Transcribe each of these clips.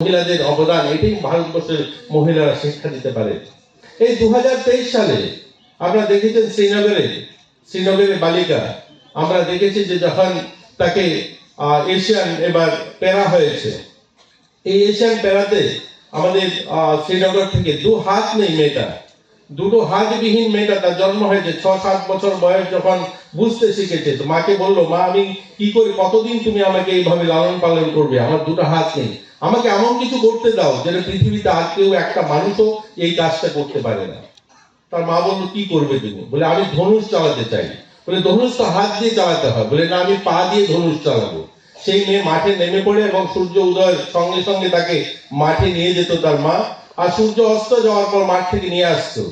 মহিলাদের অবদান, এটাই ভারতবর্ষের মহিলারা শিক্ষা দিতে পারে। এই দুহাজার তেইশ সালে আমরা দেখেছেন শ্রীনগরে, শ্রীনগরের বালিকা, আমরা দেখেছি যে যখন তাকে এশিয়ান এবার প্যারা হয়েছে, এই এশিয়ান প্যারাতে আমাদের শ্রীনগর থেকে দু হাত নেই মেয়েটা। দুটো হাতবিহীন মেয়েটা তার জন্ম হয়েছে, ছ, সাত বছর বয়স যখন বুঝতে শিখেছে। তো মাকে বলল, মা, আমি কি করে, কতদিন তুমি আমাকে এইভাবে লালন পালন করবে? আমার দুটো হাত নেই। আমাকে এমন কিছু করতে দাও যেটা পৃথিবীতে আর কেউ একটা মানুষও এই কাজটা করতে পারে না। তার মা বলল, কি করবে তুমি? বলে, আমি ধনুষ চালাতে চাই। বলে, ধনুষ তো হাত দিয়ে চালাতে হয়। বলে, না, আমি পা দিয়ে ধনুষ চালাবো। সেই মেয়ে মাঠে নেমে পড়ে এবং সূর্য উদয়ের সঙ্গে সঙ্গে তাকে মাঠে নিয়ে যেত তার মা। আর সূর্য অস্ত যাওয়ার পর মাঠ থেকে নিয়ে আসতো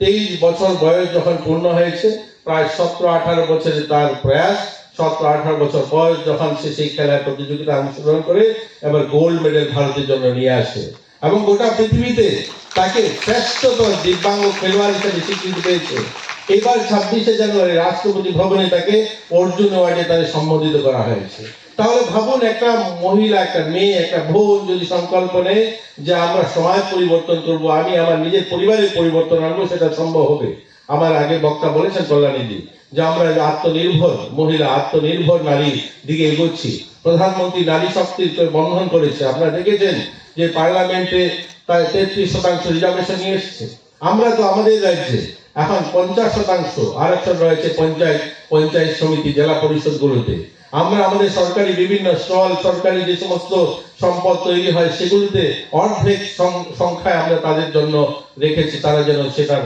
তেইশ বছর বয়স যখন পূর্ণ হয়েছে, প্রায় সতেরো আঠারো বছরে তার প্রয়াস, সতেরো আঠারো বছর বয়স যখন সে সেই খেলার প্রতিযোগিতায় অংশগ্রহণ করে, এবার গোল্ড মেডেল ভারতের জন্য নিয়ে আসে। এবং গোটা পৃথিবীতে তাকে শ্রেষ্ঠতম দিব্যাঙ্গ খেলোয়াড় হিসেবে স্বীকৃতি পেয়েছে। এবার ছাব্বিশে জানুয়ারি রাষ্ট্রপতি ভবনে তাকে অর্জুন অ্যাওয়ার্ডে তাকে সম্বোধিত করা হয়েছে। তাহলে ভাবুন একটা মহিলা, একটা মেয়ে, একটা বোন যদি সংকল্প নেয় যে আমরা সমাজ পরিবর্তন করব, আমি আমার নিজের পরিবারের পরিবর্তন আনব, সেটা সম্ভব হবে। আমার আগে বক্তা বলেছেন কল্যাণীজি যে আমরা আত্মনির্ভর, মহিলা আত্মনির্ভর নারী দিকে এগোচ্ছি। প্রধানমন্ত্রী নারী শক্তির বন্ধন করেছে। আপনারা দেখেছেন যে পার্লামেন্টে প্রায় তেত্রিশ শতাংশ রিজার্ভেশন নিয়ে এসছে। আমরা তো আমাদের রাজ্যে এখন পঞ্চাশ শতাংশ আরক্ষণ রয়েছে পঞ্চায়েত পঞ্চায়েত সমিতি, জেলা পরিষদগুলোতে। আমরা আমাদের সরকারি বিভিন্ন স্টল, সরকারি যে সমস্ত সম্পদ তৈরি হয়, সেগুলোতে অর্ধেক সংখ্যায় আমরা তাদের জন্য রেখেছি, তারা যেন সেটার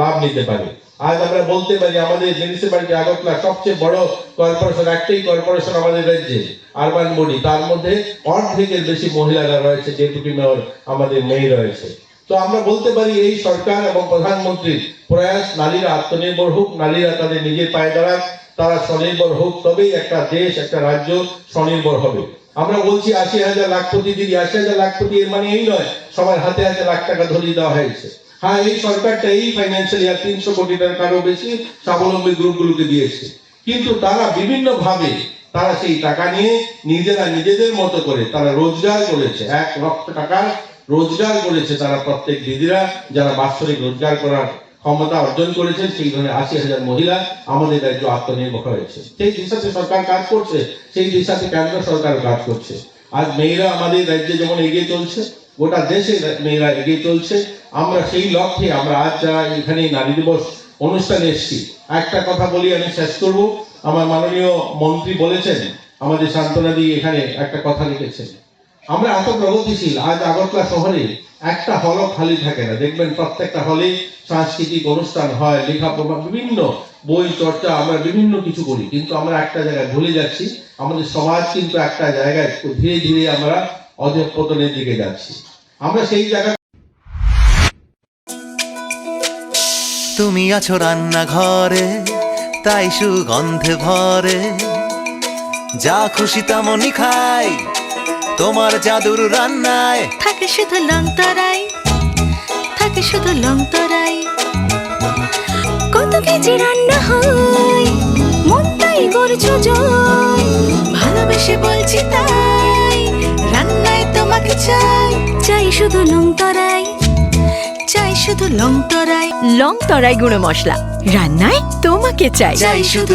লাভ নিতে পারে। আজ আমরা বলতে পারি, আমাদের মিউনিসিপ্যালিটি আগরতলা সবচেয়ে বড় কর্পোরেশন একটাই কর্পোরেশন আমাদের রাজ্যে আরবান বডি তার মধ্যে অর্ধেকের বেশি মহিলারা রয়েছে ডেপুটি মেয়র আমাদের মেয়ে রয়েছে। তো আমরা বলতে পারি, এই সরকার এবং প্রধানমন্ত্রীর প্রয়াস, নারীরা আত্মনির্ভর হোক, নারীরা তাদের নিজের পায়ে দাঁড়াক তারা স্বনির্ভর হোক তবেই একটা দেশ, একটা রাজ্য স্বনির্ভর হবে। আমরা বলছি আশি হাজার লাখপতি দিদি, আশি হাজার লাখপতি এর মানে এই নয়, সবার হাতে হাতে লাখ টাকা ধরিয়ে দেওয়া হয়েছে। হ্যাঁ এই সরকারটা এই ফাইন্যান্সিয়াল ইয়ার তিনশো কোটি টাকারও বেশি স্বাবলম্বী গ্রুপগুলোকে দিয়েছে। কিন্তু তারা বিভিন্ন ভাবে তারা সেই টাকা নিয়ে নিজেরা নিজেদের মতো করে তারা রোজগার করেছে। এক লক্ষ টাকা রোজগার করেছে তারা প্রত্যেক দিদিরা যারা বাৎসরিক রোজগার করার ক্ষমতা অর্জন করেছেন, সেই ধরনের আশি হাজার মহিলা আমাদের রাজ্য আত্মনির্ভর হয়েছে। সেই দিশাতে সরকার কাজ করছে, সেই দিশাতে কেন্দ্র সরকার কাজ করছে। আজ মেয়েরা আমাদের রাজ্যে যেমন এগিয়ে চলছে, গোটা দেশে মেয়েরা এগিয়ে চলছে। আমরা সেই লক্ষ্যে আমরা আজ যারা এখানে নারী দিবস অনুষ্ঠানে এসেছি, একটা কথা বলি, আমি শেষ করব। আমার মাননীয় মন্ত্রী বলেছেন, আমাদের শান্তনাদি এখানে একটা কথা লিখেছেন। আমরা এত প্রগতিশীল, আজ আগরতলা শহরে একটা হলও খালি থাকে না। দেখবেন প্রত্যেকটা হলে সাংস্কৃতিক অনুষ্ঠান হয় লেখা লেখাপড়া, বিভিন্ন বই, চর্চা, আমরা বিভিন্ন কিছু করি। কিন্তু আমরা একটা জায়গায় ভুলে যাচ্ছি, আমাদের সমাজ কিন্তু একটা জায়গায় ধীরে ধীরে আমরা অধঃপতনের দিকে যাচ্ছি। আমরা সেই জায়গা তুমি আছো রান্নাঘরে, তাই সুগন্ধে ভরে। যা খুশি তেমনই খাই তোমার জাদুর রান্নায়। থাকে শুধু লং তরাই থাকে শুধু লং তরাই। কত কেজি রান্না হয় মন তাই করছ জয়। ভালোবেসে বলছি তাই রান্নায় তোমাকে চাই। চাই শুধু লং তরাই চাই শুধু লং তরাই। লং তরাই গুঁড়ো মশলা রান্নায় তোমাকে চাই। চাই শুধু